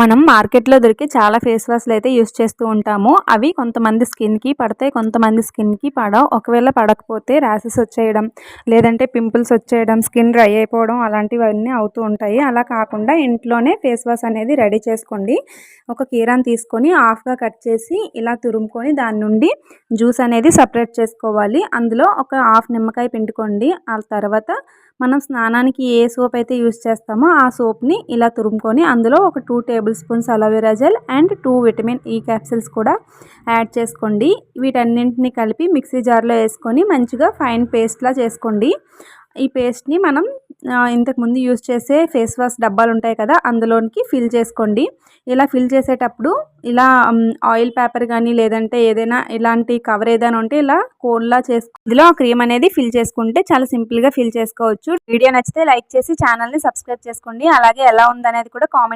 మనం మార్కెట్లో దొరికే చాలా ఫేస్ వాష్లు అయితే యూస్ చేస్తూ ఉంటాము. అవి కొంతమంది స్కిన్కి పడతాయి కొంతమంది స్కిన్కి పడవు. ఒకవేళ పడకపోతే ర్యాషెస్ వచ్చేయడం లేదంటే పింపుల్స్ వచ్చేయడం స్కిన్ డ్రై అయిపోవడం అలాంటివన్నీ అవుతూ ఉంటాయి. అలా కాకుండా ఇంట్లోనే ఫేస్ వాష్ అనేది రెడీ చేసుకోండి. ఒక కీరాన్ని తీసుకొని హాఫ్గా కట్ చేసి ఇలా తురుముకొని దాని నుండి జ్యూస్ అనేది సపరేట్ చేసుకోవాలి. అందులో ఒక హాఫ్ నిమ్మకాయ పిండుకోండి. ఆ తర్వాత మనం స్నానానికి ఏ సోప్ అయితే యూస్ చేస్తామో ఆ సోప్ని ఇలా తురుముకొని అందులో ఒక two tablespoons aloe vera gel and two vitamin e ఈ క్యాప్సిల్స్ కూడా యాడ్ చేసుకోండి. వీటన్నింటిని కలిపి మిక్సీ జార్లో వేసుకొని మంచిగా ఫైన్ పేస్ట్లా చేసుకోండి. ఈ పేస్ట్ని మనం ఇంతకుముందు యూజ్ చేసే ఫేస్ వాష్ డబ్బాలు ఉంటాయి కదా అందులోనికి ఫిల్ చేసుకోండి. ఇలా ఫిల్ చేసేటప్పుడు ఇలా ఆయిల్ పేపర్ కానీ లేదంటే ఏదైనా ఇలాంటి కవర్ ఏదైనా ఉంటే ఇలా కోల్లా చేసుకో ఇందులో ఆ క్రీమ్ అనేది ఫిల్ చేసుకుంటే చాలా సింపుల్గా ఫిల్ చేసుకోవచ్చు. వీడియో నచ్చితే లైక్ చేసి ఛానల్ని సబ్స్క్రైబ్ చేసుకోండి. అలాగే ఎలా ఉందనేది కూడా కామెంట్